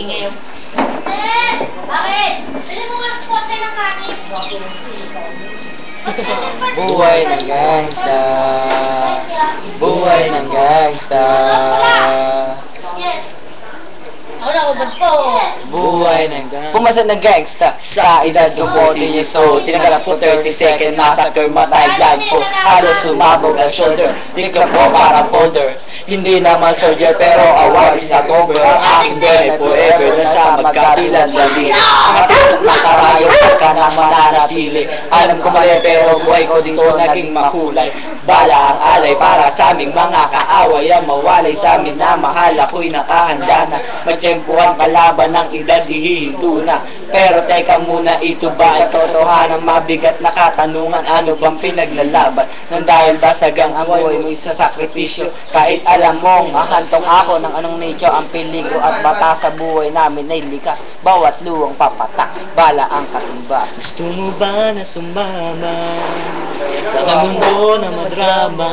Eh! Bakit? Bili mo nga spotchay ng kanin. Buhay ng gangsta. Buhay ng gangsta. Ako na, ubad po. Buhay ng gangsta. Pumasa ng gangsta. Sa edad ko 14 years old. Tinagalap ko 30 second massacre. Matay blind po. Halos sumabog ang shoulder. Tigla ko para folder. Hindi naman soldier pero award is not over. Ang aking. Nasa magkabilang dali. Matusok na mananatili. Alam ko mali pero buhay ko dito naging makulay. Bala ang alay para sa aming mga kaaway. Ang mawalay sa amin na mahal ako'y nakahanda na. Matsyempuhan kalaban ng edad hihinto na. Pero teka muna ito ba ay totohanan mabigat na katanungan ano bang pinaglalaban nang dahil basagang ang buhay mo isa sakripisyo kahit alam mong ahantong ako ng anong nature ang peligro at bata sa buhay namin ay likas bawat luwang papatak bala ang katumba Gusto mo ba na sumama sa mundo na madrama?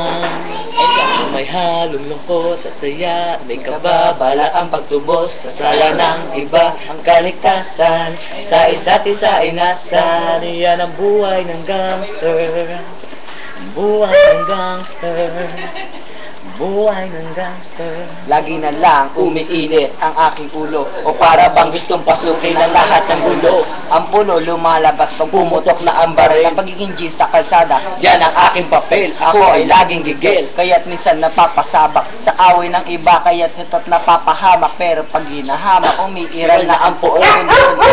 May halong lungkot at saya May kababala ang pagtubos sa sala ng iba. Ang kaligtasan sa isa't isa ay nasa Yan ang buhay ng gangster. Buhay ng gangster Buhay ng gangster. Lagi na lang umiinit ang aking ulo. O para bang gustong pasukin ang lahat ng gulo. Ang puno lumalabas pag pumutok na ang baril. Ang pagiging G sa kalsada Yan ang aking papel. Ako ay laging gigil Kaya't minsan napapasabak. Sa away ng iba Kaya't nito't napapahamak. Pero pag hinahamak Umiiral na ang puo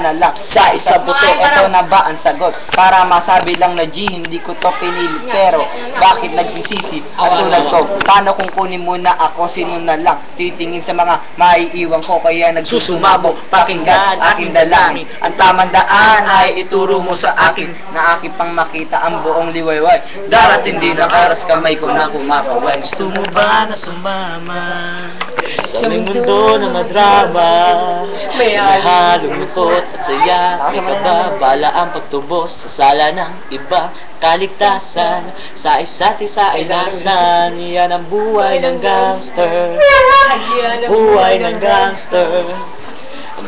Lang Sa isang buto? Ito na ba ang sagot? Para masabi lang na G Hindi ko to pinilit Pero bakit nagsisisi? At tulad ko Paano kung kunin mo na ako? Sino na lang Titingin sa mga maiiwan ko? Kaya nagsusumabog Pakinggan aking dalangin. Ang tamang daan ay ituro mo sa akin Na aking pang makita ang buong liwayway. Darating din ang oras kamay ko na kumapaway Gusto mo ba na sumama sa mundo na madrama May halong lungkot at saya. May kababala ang pagtubos sa sala ng iba. Kaligtasan sa isa't isa ay nasan. Yan ang buhay ng gangster. Buhay ng gangster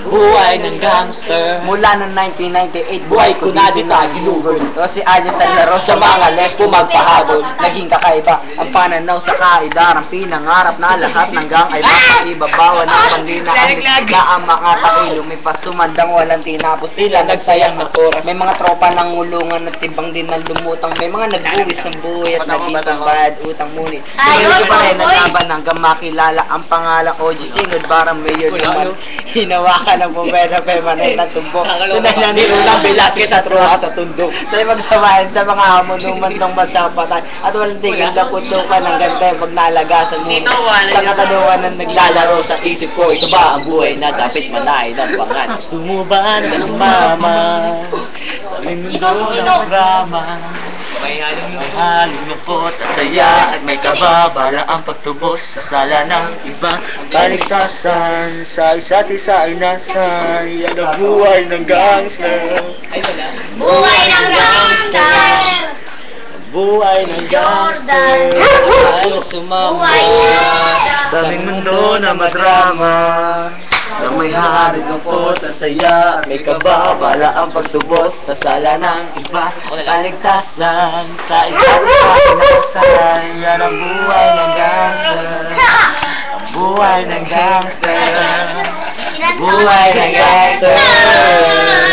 Buhay ng gangster. Mula noong 1998 Buhay ko na din na ginugol Kasi ayon sa laro sa mga lesbo magpahabol Naging kakaiba. Ang pananaw sa kaidarang Pinangarap na lahat ng gang ay makaiba Bawa ng pandina na ang mga tayo Lumipas tumandang walang tinapos. Tila nagsayang ng oras. May mga tropa ng ulungan at tibang din ng lumutang. May mga nagbuwis ng buhay at nagitang bayad utang muni Tuloy pa rin ang laban hanggang makilala ang pangalan. OG Sinod Barang Mayor naman. Hinawakan ng bumera permanent na tumbok Tunay na nilulang Velasquez at Roa sa tundo. Tayo magsamahan sa mga hamunuman ng masapatan. At walang tigil na kutukan ng ganda Pag nalagasan mo. Sa katanungan na naglalaro sa isip ko Ito ba ang buhay na dapat manahin ng pangan? Gusto mo ba na sumama? Sa mundo Ikaw si Sino. ng drama may halong lungkot at saya At may kababala ang pagtubos sa sala ng iba. Kaligtasan sa isa't isa ay nasa Yan ang buhay ng gangster. Buhay ng gangster! Buhay ng gangster. Ay sumama Buhay ng gangster! Sa aming mundo na madrama na may harid lungkot at saya At may kababala ang pagtubos sa sala ng iba. Kaligtasan sa isa't nasa Yan ang buhay ng gangster. Ang buhay ng gangster. Buhay ng gangster